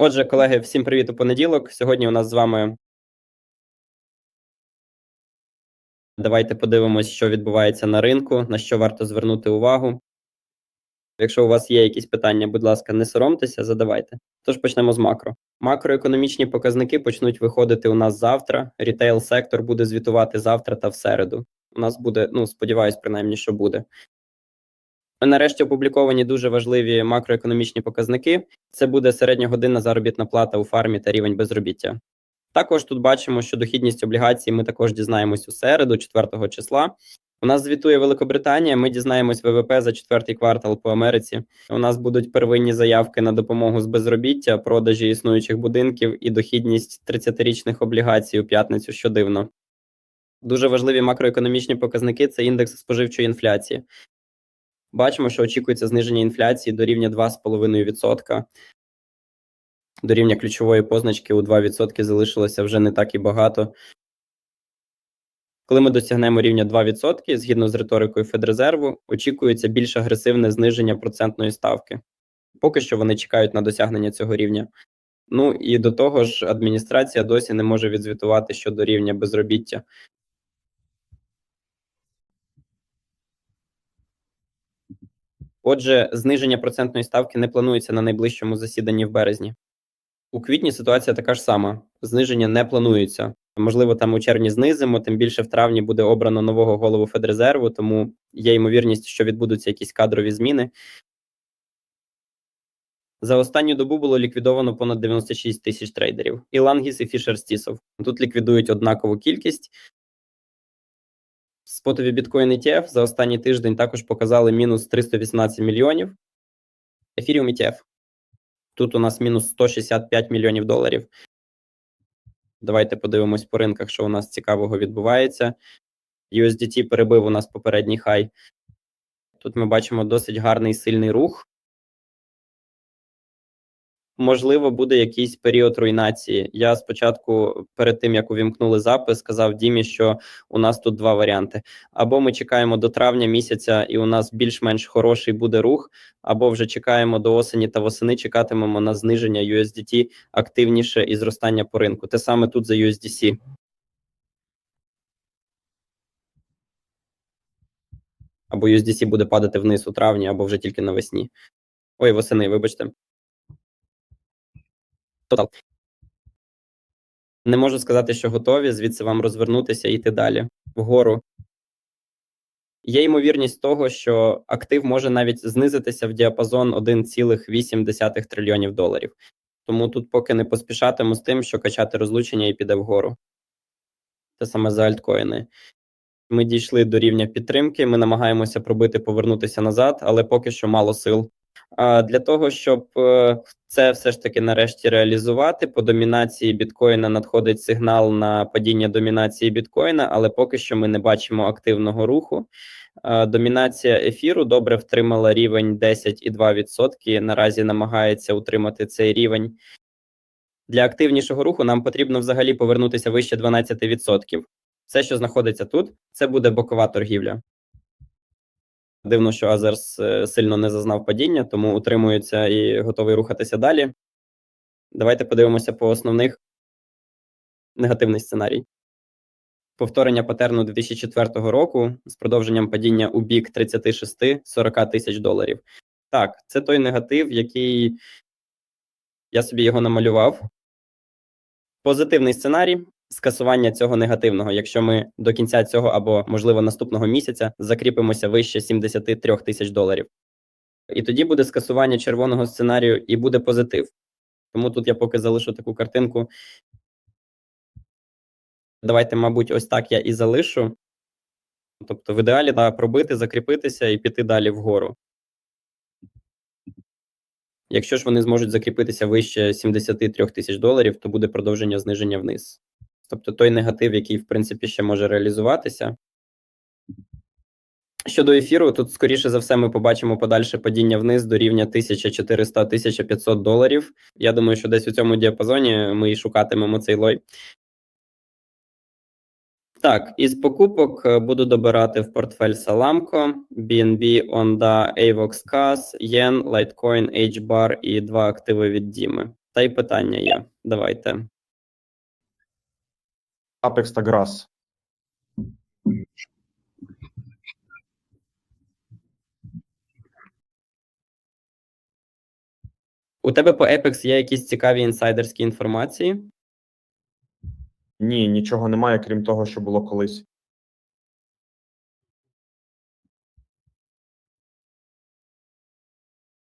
Отже, колеги, всім привіт у понеділок. Сьогодні у нас з вами. Давайте подивимось, що відбувається на ринку, на що варто звернути увагу. Якщо у вас є якісь питання, будь ласка, не соромтеся, задавайте. Тож почнемо з макро. Макроекономічні показники почнуть виходити у нас завтра. Рітейл сектор буде звітувати завтра та в середу. У нас буде, ну сподіваюсь, принаймні, що буде. Нарешті опубліковані дуже важливі макроекономічні показники. Це буде середньогодинна заробітна плата у фармі та рівень безробіття. Також тут бачимо, що дохідність облігацій ми також дізнаємось у середу, 4 числа. У нас звітує Великобританія. Ми дізнаємось ВВП за четвертий квартал по Америці. У нас будуть первинні заявки на допомогу з безробіття, продажі існуючих будинків і дохідність 30-річних облігацій у п'ятницю, що дивно. Дуже важливі макроекономічні показники це індекс споживчої інфляції. Бачимо, що очікується зниження інфляції до рівня 2,5%. До рівня ключової позначки у 2% залишилося вже не так і багато. Коли ми досягнемо рівня 2%, згідно з риторикою Федрезерву, очікується більш агресивне зниження процентної ставки. Поки що вони чекають на досягнення цього рівня. Ну і до того ж, адміністрація досі не може відзвітувати щодо рівня безробіття. Отже, зниження процентної ставки не планується на найближчому засіданні в березні. У квітні ситуація така ж сама: зниження не планується. Можливо, там у червні знизимо, тим більше в травні буде обрано нового голову Федрезерву, тому є ймовірність, що відбудуться якісь кадрові зміни. За останню добу було ліквідовано понад 96 тисяч трейдерів. І Лангіс, і Фішер Стісов. Тут ліквідують однакову кількість. Спотові біткоін ETF за останній тиждень також показали мінус 318 мільйонів. Ефіріум ETF. Тут у нас мінус 165 мільйонів доларів. Давайте подивимось по ринках, що у нас цікавого відбувається. USDT перебив у нас попередній хай. Тут ми бачимо досить гарний сильний рух. Можливо, буде якийсь період руйнації. Я спочатку, перед тим як увімкнули запис, сказав Дімі, що у нас тут два варіанти: або ми чекаємо до травня місяця, і у нас більш-менш хороший буде рух, або вже чекаємо до осені та восени, чекатимемо на зниження USDT активніше і зростання по ринку. Те саме тут за USDC. Або USDC буде падати вниз у травні, або вже тільки навесні. Ой, восени, вибачте. Тотал. Не можу сказати, що готові звідси вам розвернутися і йти далі вгору. Є ймовірність того, що актив може навіть знизитися в діапазон 1,8 трильйонів доларів. Тому тут поки не поспішатиму з тим, що качати розлучення і піде вгору. Те саме за альткоїни. Ми дійшли до рівня підтримки. Ми намагаємося пробити повернутися назад, але поки що мало сил. Для того, щоб е, це все ж таки нарешті реалізувати, по домінації біткоїна надходить сигнал на падіння домінації біткоїна, але поки що ми не бачимо активного руху. Домінація ефіру добре втримала рівень 10,2%. Наразі намагається утримати цей рівень. Для активнішого руху нам потрібно взагалі повернутися вище 12%. Все, що знаходиться тут, це буде бокова торгівля. Дивно, що Азерс е, сильно не зазнав падіння, тому утримується і готовий рухатися далі. Давайте подивимося по основних негативний сценарій. Повторення патерну 2004 року з продовженням падіння у бік 36-40 тисяч доларів. Так, це той негатив, який я собі його намалював. Позитивний сценарій скасування цього негативного, якщо ми до кінця цього або, можливо, наступного місяця закріпимося вище 73 тисяч доларів. І тоді буде скасування червоного сценарію і буде позитив. Тому тут я поки залишу таку картинку. Давайте, мабуть, ось так я і залишу. Тобто, в ідеалі да, пробити, закріпитися і піти далі вгору. Якщо ж вони зможуть закріпитися вище 73 тисяч доларів, то буде продовження зниження вниз. Тобто той негатив, який, в принципі, ще може реалізуватися. Щодо ефіру, тут, скоріше за все, ми побачимо подальше падіння вниз до рівня 1400-1500 доларів. Я думаю, що десь у цьому діапазоні ми і шукатимемо цей лой. Так, із покупок е, буду добирати в портфель Salamco, BNB, Onda, Avox CAS, Yen, Litecoin, HBAR і два активи від Діми. Та й питання є. Давайте. Apex та У тебе по Apex є якісь цікаві інсайдерські інформації? Ні, нічого немає, крім того, що було колись.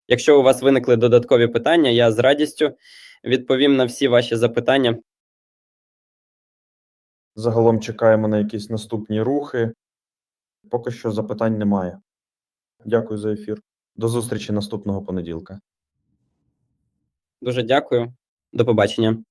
Якщо у вас виникли додаткові питання, я з радістю відповім на всі ваші запитання. Загалом чекаємо на якісь наступні рухи. Поки що запитань немає. Дякую за ефір. До зустрічі наступного понеділка. Дуже дякую. До побачення.